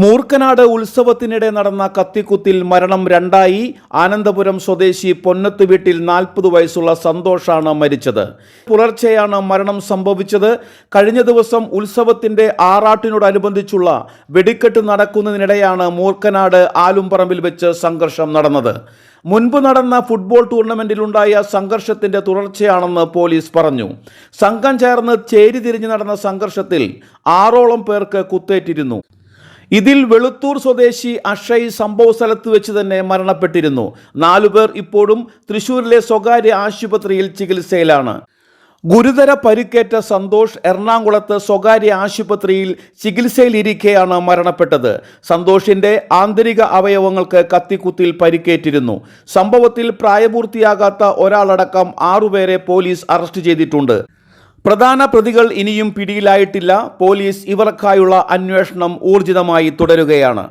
മൂർക്കനാട് ഉത്സവത്തിനിടെ നടന്ന കത്തിക്കുത്തിൽ മരണം രണ്ടായി ആനന്ദപുരം സ്വദേശി പൊന്നത്ത് വീട്ടിൽ നാൽപ്പത് വയസ്സുള്ള സന്തോഷാണ് മരിച്ചത്. പുലർച്ചെയാണ് മരണം സംഭവിച്ചത്. കഴിഞ്ഞ ദിവസം ഉത്സവത്തിന്റെ ആറാട്ടിനോടനുബന്ധിച്ചുള്ള വെടിക്കെട്ട് നടക്കുന്നതിനിടെയാണ് മൂർക്കനാട് ആലുംപറമ്പിൽ വെച്ച് സംഘർഷം നടന്നത്. മുൻപ് നടന്ന ഫുട്ബോൾ ടൂർണമെന്റിലുണ്ടായ സംഘർഷത്തിന്റെ തുടർച്ചയാണെന്ന് പോലീസ് പറഞ്ഞു. സംഘം ചേർന്ന് ചേരി തിരിഞ്ഞ് നടന്ന സംഘർഷത്തിൽ ആറോളം പേർക്ക് കുത്തേറ്റിരുന്നു. ഇതിൽ വെളുത്തൂർ സ്വദേശി അക്ഷയ് സംഭവ സ്ഥലത്ത് വെച്ച് തന്നെ മരണപ്പെട്ടിരുന്നു. നാലുപേർ ഇപ്പോഴും തൃശൂരിലെ സ്വകാര്യ ആശുപത്രിയിൽ ചികിത്സയിലാണ്. ഗുരുതര പരിക്കേറ്റ സന്തോഷ് എറണാകുളത്ത് സ്വകാര്യ ആശുപത്രിയിൽ ചികിത്സയിലിരിക്കെയാണ് മരണപ്പെട്ടത്. സന്തോഷിന്റെ ആന്തരിക അവയവങ്ങൾക്ക് കത്തിക്കുത്തിൽ പരിക്കേറ്റിരുന്നു. സംഭവത്തിൽ പ്രായപൂർത്തിയാകാത്ത ഒരാളടക്കം ആറുപേരെ പോലീസ് അറസ്റ്റ് ചെയ്തിട്ടുണ്ട്. പ്രധാന പ്രതികൾ ഇനിയും പിടിയിലായിട്ടില്ല. പോലീസ് ഇവർക്കായുള്ള അന്വേഷണം ഊർജിതമായി തുടരുകയാണ്.